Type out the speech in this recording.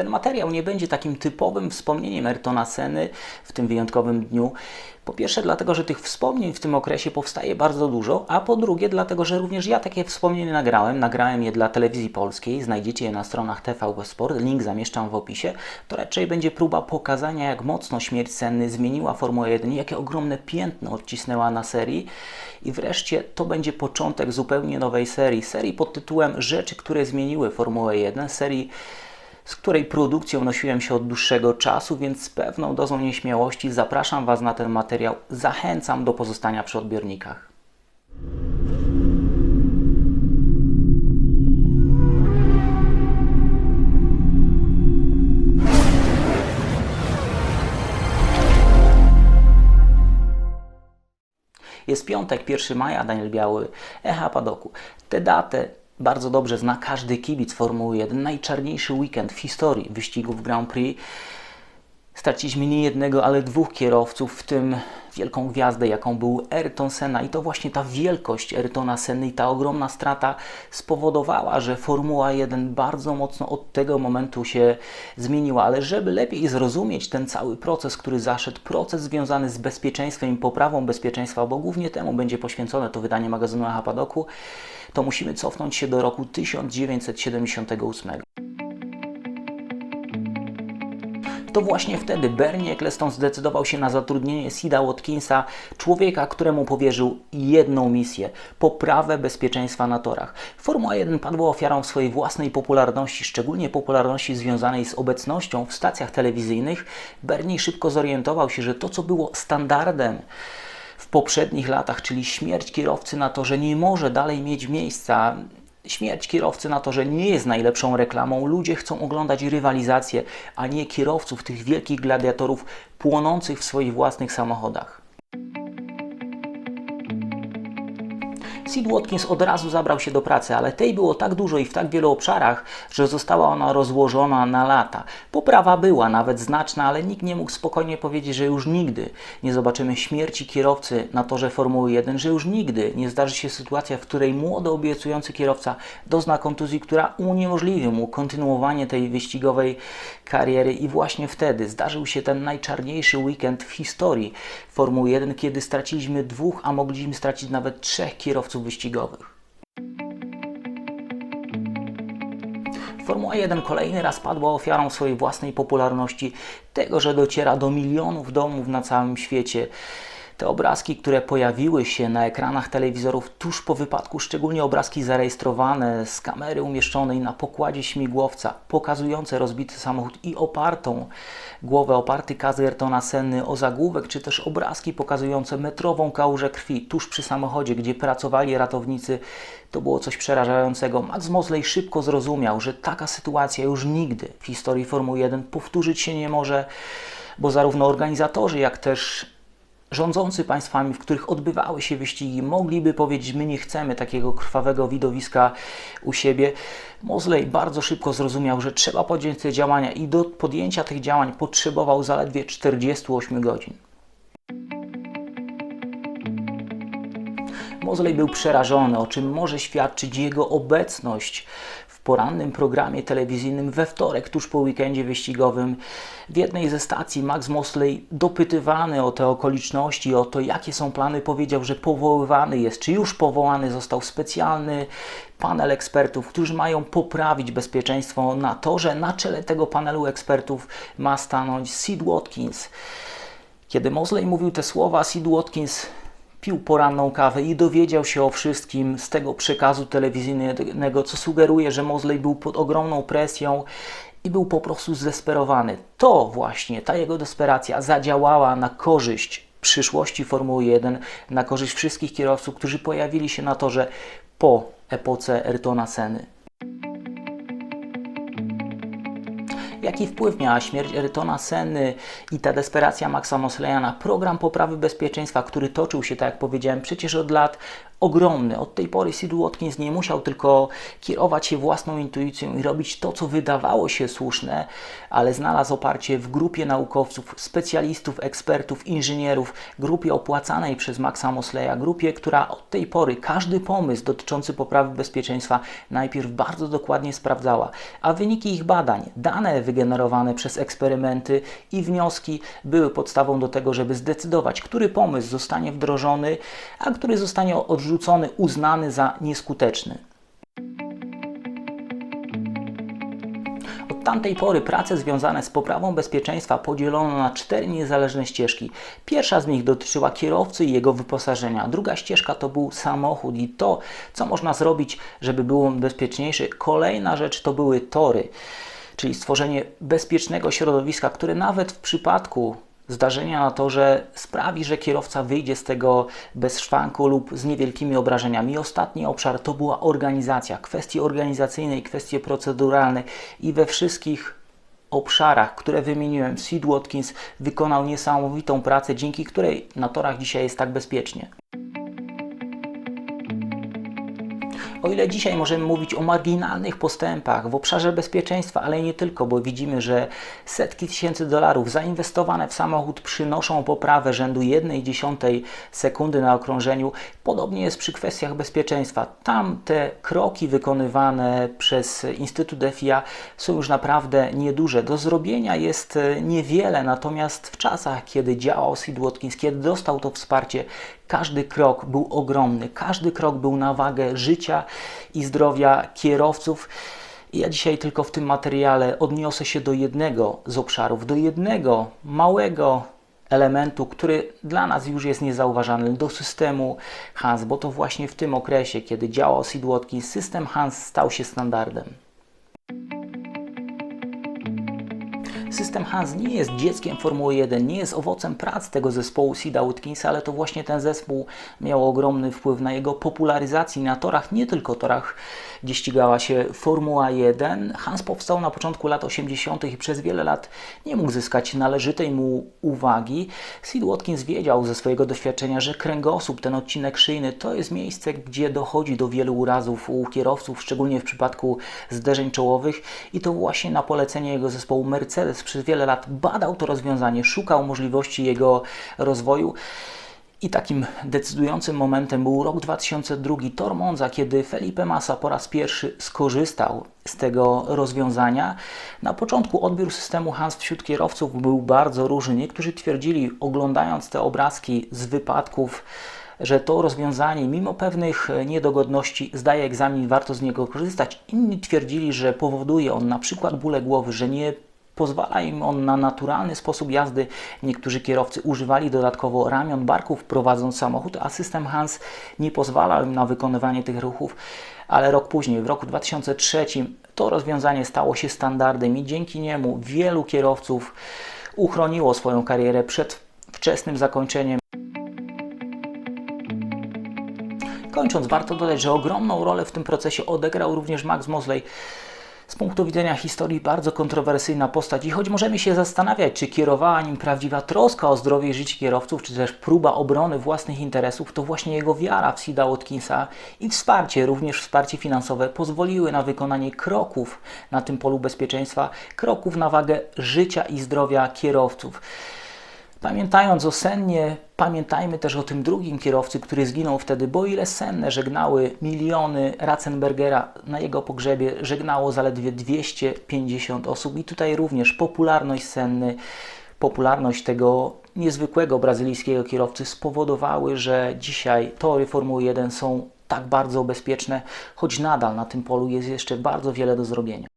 Ten materiał nie będzie takim typowym wspomnieniem Ayrtona Seny w tym wyjątkowym dniu. Po pierwsze dlatego, że tych wspomnień w tym okresie powstaje bardzo dużo, a po drugie dlatego, że również ja takie wspomnienia nagrałem. Nagrałem je dla telewizji polskiej, znajdziecie je na stronach TVP Sport, link zamieszczam w opisie. To raczej będzie próba pokazania, jak mocno śmierć Senny zmieniła Formułę 1, jakie ogromne piętno odcisnęła na serii. I wreszcie to będzie początek zupełnie nowej serii. Serii pod tytułem Rzeczy, które zmieniły Formułę 1, serii z której produkcją nosiłem się od dłuższego czasu, więc z pewną dozą nieśmiałości zapraszam Was na ten materiał. Zachęcam do pozostania przy odbiornikach. Jest piątek, 1 maja, Daniel Biały, Echa Padoku. Tę datę bardzo dobrze zna każdy kibic Formuły 1. Najczarniejszy weekend w historii wyścigów Grand Prix. Straciliśmy nie jednego, ale dwóch kierowców, w tym wielką gwiazdę, jaką był Ayrton Senna. I to właśnie ta wielkość Ayrtona Senny i ta ogromna strata spowodowała, że Formuła 1 bardzo mocno od tego momentu się zmieniła. Ale żeby lepiej zrozumieć ten cały proces, który zaszedł, proces związany z bezpieczeństwem i poprawą bezpieczeństwa, bo głównie temu będzie poświęcone to wydanie magazynu Aha Padoku, to musimy cofnąć się do roku 1978. To właśnie wtedy Bernie Eccleston zdecydował się na zatrudnienie Sida Watkinsa, człowieka, któremu powierzył jedną misję poprawę bezpieczeństwa na torach. Formuła 1 padła ofiarą swojej własnej popularności, szczególnie popularności związanej z obecnością w stacjach telewizyjnych. Bernie szybko zorientował się, że to, co było standardem, w poprzednich latach, czyli śmierć kierowcy na torze nie może dalej mieć miejsca. Śmierć kierowcy na torze nie jest najlepszą reklamą. Ludzie chcą oglądać rywalizację, a nie kierowców tych wielkich gladiatorów płonących w swoich własnych samochodach. Sid Watkins od razu zabrał się do pracy, ale tej było tak dużo i w tak wielu obszarach, że została ona rozłożona na lata. Poprawa była nawet znaczna, ale nikt nie mógł spokojnie powiedzieć, że już nigdy nie zobaczymy śmierci kierowcy na torze Formuły 1, że już nigdy nie zdarzy się sytuacja, w której młody, obiecujący kierowca dozna kontuzji, która uniemożliwi mu kontynuowanie tej wyścigowej kariery i właśnie wtedy zdarzył się ten najczarniejszy weekend w historii Formuły 1, kiedy straciliśmy dwóch, a mogliśmy stracić nawet trzech kierowców wyścigowych. Formuła 1 kolejny raz padła ofiarą swojej własnej popularności, tego, że dociera do milionów domów na całym świecie. Te obrazki, które pojawiły się na ekranach telewizorów tuż po wypadku, szczególnie obrazki zarejestrowane z kamery umieszczonej na pokładzie śmigłowca, pokazujące rozbity samochód i opartą głowę, oparty kaz Ayrtona Senny o zagłówek, czy też obrazki pokazujące metrową kałużę krwi tuż przy samochodzie, gdzie pracowali ratownicy, to było coś przerażającego. Max Mosley szybko zrozumiał, że taka sytuacja już nigdy w historii Formuły 1 powtórzyć się nie może, bo zarówno organizatorzy, jak też rządzący państwami, w których odbywały się wyścigi, mogliby powiedzieć: My nie chcemy takiego krwawego widowiska u siebie. Mosley bardzo szybko zrozumiał, że trzeba podjąć te działania, i do podjęcia tych działań potrzebował zaledwie 48 godzin. Mosley był przerażony, o czym może świadczyć jego obecność w porannym programie telewizyjnym we wtorek, tuż po weekendzie wyścigowym. W jednej ze stacji Max Mosley, dopytywany o te okoliczności, o to, jakie są plany, powiedział, że powoływany jest, czy już powołany został specjalny panel ekspertów, którzy mają poprawić bezpieczeństwo na torze. Na czele tego panelu ekspertów ma stanąć Sid Watkins. Kiedy Mosley mówił te słowa, Sid Watkins pił poranną kawę i dowiedział się o wszystkim z tego przekazu telewizyjnego, co sugeruje, że Mosley był pod ogromną presją i był po prostu zdesperowany. To właśnie, ta jego desperacja zadziałała na korzyść przyszłości Formuły 1, na korzyść wszystkich kierowców, którzy pojawili się na torze po epoce Ayrtona Senny. Jaki wpływ miała śmierć Erytona Senny i ta desperacja Maxa Mosleya na program poprawy bezpieczeństwa, który toczył się, tak jak powiedziałem, przecież od lat ogromny. Od tej pory Sid Watkins nie musiał tylko kierować się własną intuicją i robić to, co wydawało się słuszne, ale znalazł oparcie w grupie naukowców, specjalistów, ekspertów, inżynierów, grupie opłacanej przez Maxa Mosleya, grupie, która od tej pory każdy pomysł dotyczący poprawy bezpieczeństwa najpierw bardzo dokładnie sprawdzała, a wyniki ich badań, dane wygenerowane przez eksperymenty i wnioski były podstawą do tego, żeby zdecydować, który pomysł zostanie wdrożony, a który zostanie odrzucony, uznany za nieskuteczny. Od tamtej pory prace związane z poprawą bezpieczeństwa podzielono na cztery niezależne ścieżki. Pierwsza z nich dotyczyła kierowcy i jego wyposażenia. Druga ścieżka to był samochód i to, co można zrobić, żeby był on bezpieczniejszy. Kolejna rzecz to były tory, czyli stworzenie bezpiecznego środowiska, które nawet w przypadku zdarzenia na torze sprawi, że kierowca wyjdzie z tego bez szwanku lub z niewielkimi obrażeniami. Ostatni obszar to była organizacja, kwestie organizacyjne i kwestie proceduralne i we wszystkich obszarach, które wymieniłem, Sid Watkins wykonał niesamowitą pracę, dzięki której na torach dzisiaj jest tak bezpiecznie. O ile dzisiaj możemy mówić o marginalnych postępach w obszarze bezpieczeństwa, ale nie tylko, bo widzimy, że setki tysięcy dolarów zainwestowane w samochód przynoszą poprawę rzędu 1,1 sekundy na okrążeniu, podobnie jest przy kwestiach bezpieczeństwa. Tam te kroki wykonywane przez Instytut FIA są już naprawdę nieduże. Do zrobienia jest niewiele, natomiast w czasach, kiedy działał Sid Watkins, kiedy dostał to wsparcie, każdy krok był ogromny, każdy krok był na wagę życia i zdrowia kierowców. Ja dzisiaj tylko w tym materiale odniosę się do jednego z obszarów, do jednego małego elementu, który dla nas już jest niezauważalny, do systemu Hans, bo to właśnie w tym okresie, kiedy działał Sid system Hans stał się standardem. System Hans nie jest dzieckiem Formuły 1, nie jest owocem prac tego zespołu Sida Watkinsa, ale to właśnie ten zespół miał ogromny wpływ na jego popularyzację na torach, nie tylko torach, gdzie ścigała się Formuła 1. Hans powstał na początku lat 80. i przez wiele lat nie mógł zyskać należytej mu uwagi. Sid Watkins wiedział ze swojego doświadczenia, że kręgosłup, ten odcinek szyjny, to jest miejsce, gdzie dochodzi do wielu urazów u kierowców, szczególnie w przypadku zderzeń czołowych i to właśnie na polecenie jego zespołu Mercedes przez wiele lat badał to rozwiązanie, szukał możliwości jego rozwoju. I takim decydującym momentem był rok 2002, Tor Monza, kiedy Felipe Massa po raz pierwszy skorzystał z tego rozwiązania. Na początku odbiór systemu Hans wśród kierowców był bardzo różny. Niektórzy twierdzili, oglądając te obrazki z wypadków, że to rozwiązanie, mimo pewnych niedogodności, zdaje egzamin, warto z niego korzystać. Inni twierdzili, że powoduje on na przykład bóle głowy, że nie Pozwala im on na naturalny sposób jazdy. Niektórzy kierowcy używali dodatkowo ramion barków prowadząc samochód, a system Hans nie pozwalał im na wykonywanie tych ruchów. Ale rok później, w roku 2003, to rozwiązanie stało się standardem i dzięki niemu wielu kierowców uchroniło swoją karierę przed wczesnym zakończeniem. Kończąc, warto dodać, że ogromną rolę w tym procesie odegrał również Max Mosley punktu widzenia historii bardzo kontrowersyjna postać i choć możemy się zastanawiać, czy kierowała nim prawdziwa troska o zdrowie i życie kierowców, czy też próba obrony własnych interesów, to właśnie jego wiara w Sida Watkinsa i wsparcie, również wsparcie finansowe, pozwoliły na wykonanie kroków na tym polu bezpieczeństwa, kroków na wagę życia i zdrowia kierowców. Pamiętając o Sennie, pamiętajmy też o tym drugim kierowcy, który zginął wtedy, bo ile Senne żegnały miliony Ratzenbergera na jego pogrzebie, żegnało zaledwie 250 osób i tutaj również popularność Senny, popularność tego niezwykłego brazylijskiego kierowcy spowodowały, że dzisiaj tory Formuły 1 są tak bardzo bezpieczne, choć nadal na tym polu jest jeszcze bardzo wiele do zrobienia.